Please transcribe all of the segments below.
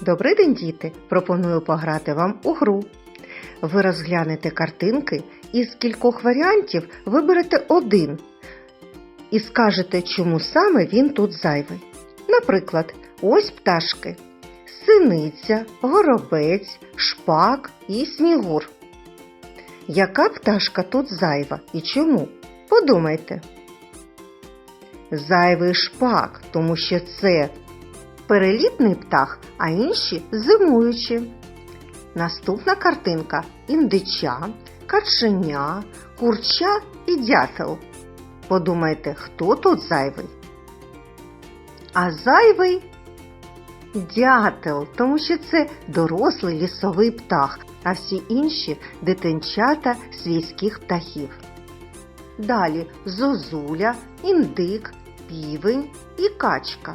Добрий день, діти! Пропоную пограти вам у гру. Ви розглянете картинки і з кількох варіантів виберете один і скажете, чому саме він тут зайвий. Наприклад, ось пташки: синиця, горобець, шпак і снігур. Яка пташка тут зайва і чому? Подумайте. Зайвий шпак, тому що це перелітний птах, а інші зимуючі. Наступна картинка індича, каченя, курча і дятел. Подумайте, хто тут зайвий? А зайвий дятел, тому що це дорослий лісовий птах, а всі інші дитинчата свійських птахів. Далі зозуля, індик, півень і качка.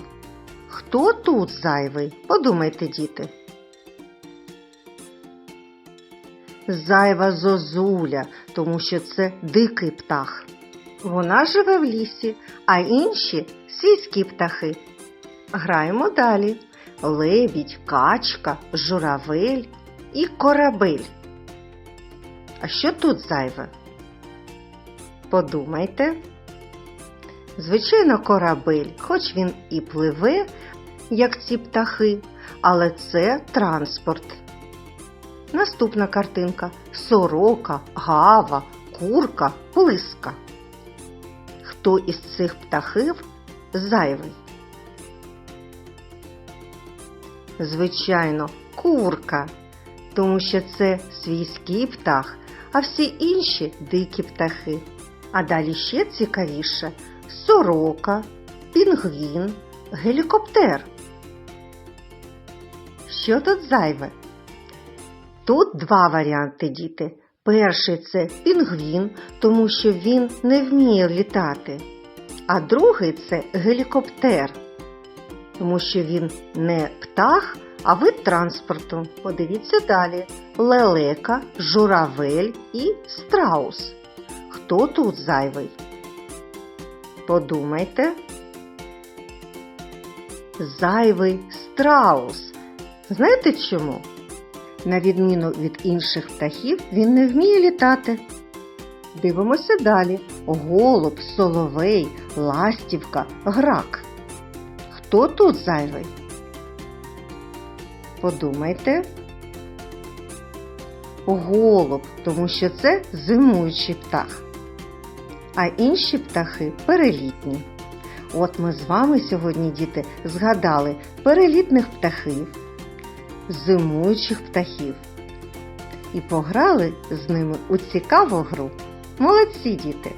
Хто тут зайвий? Подумайте, діти. Зайва зозуля, тому що це дикий птах. Вона живе в лісі, а інші сільські птахи. Граємо далі. Лебідь, качка, журавель і корабель. А що тут зайве? Подумайте. Звичайно, корабель, хоч він і пливе, як ці птахи, але це транспорт. Наступна картинка сорока, гава, курка, плиска. Хто із цих птахів зайвий? Звичайно, курка, тому що це свійський птах, а всі інші дикі птахи. А далі ще цікавіше сорока, пінгвін, гелікоптер. Що тут зайве? Тут два варіанти, діти. Перший це пінгвін, тому що він не вміє літати. А другий це гелікоптер, тому що він не птах, а вид транспорту. Подивіться далі: лелека, журавель і страус. Хто тут зайвий? Подумайте. Зайвий страус. Знаєте чому? На відміну від інших птахів, він не вміє літати. Дивимося далі. Голуб, соловей, ластівка, грак. Хто тут зайвий? Подумайте. Голуб, тому що це зимуючий птах. А інші птахи перелітні. От ми з вами сьогодні, діти, згадали перелітних птахів зимуючих птахів. І пограли з ними у цікаву гру. Молодці діти!